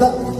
감사합니다.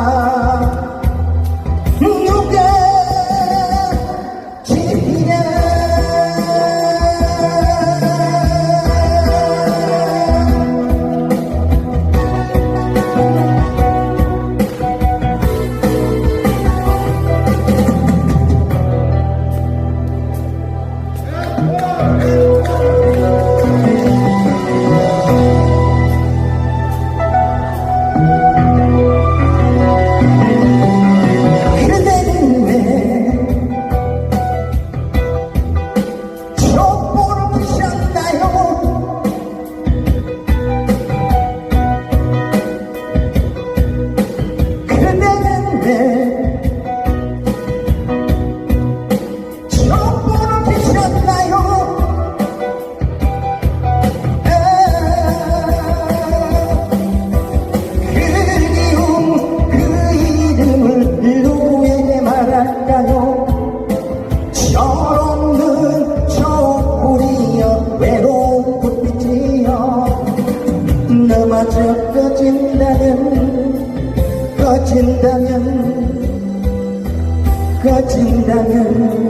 사라진다면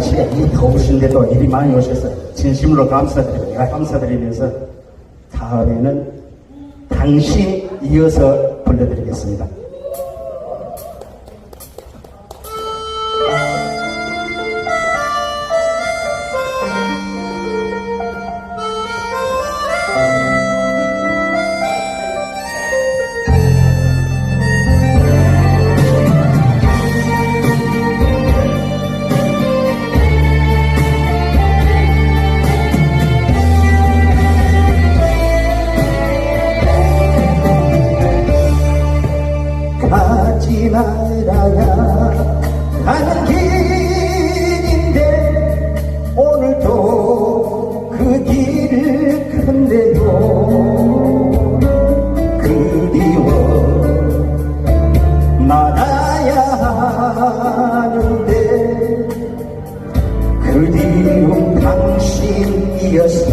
날씨가 이 더우신데도 일이 많이 오셔서 진심으로 감사드리고 내가 감사드리면서 다음에는 당신 이어서 불러드리겠습니다. 가는 길인데 오늘도 그 길을 건네요 그리워 말아야 하는데 그리운 당신이었어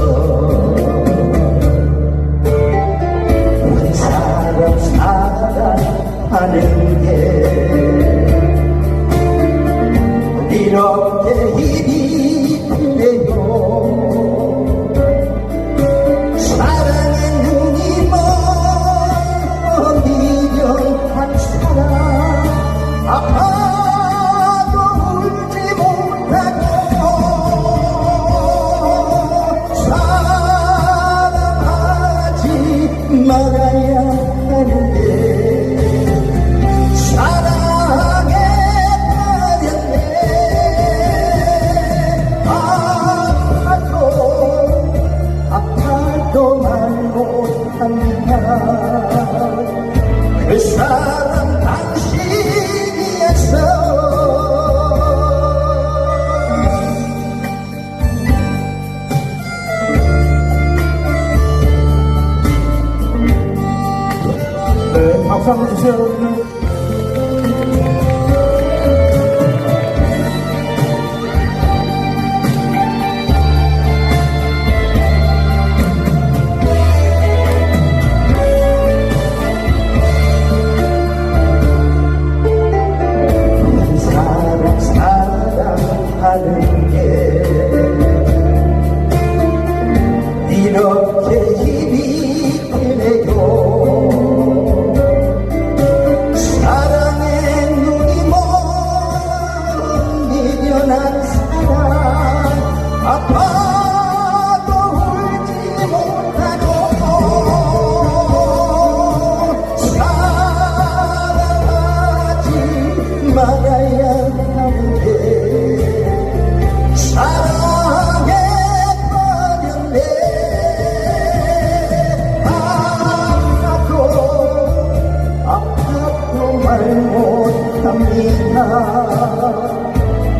사랑 사랑하는 게 말아야 하는 Vamos.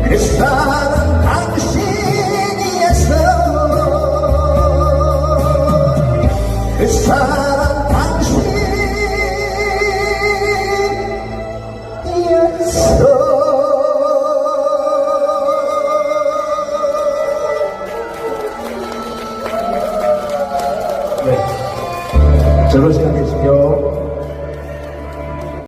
그래서 당신이었어 그래서 당신이었어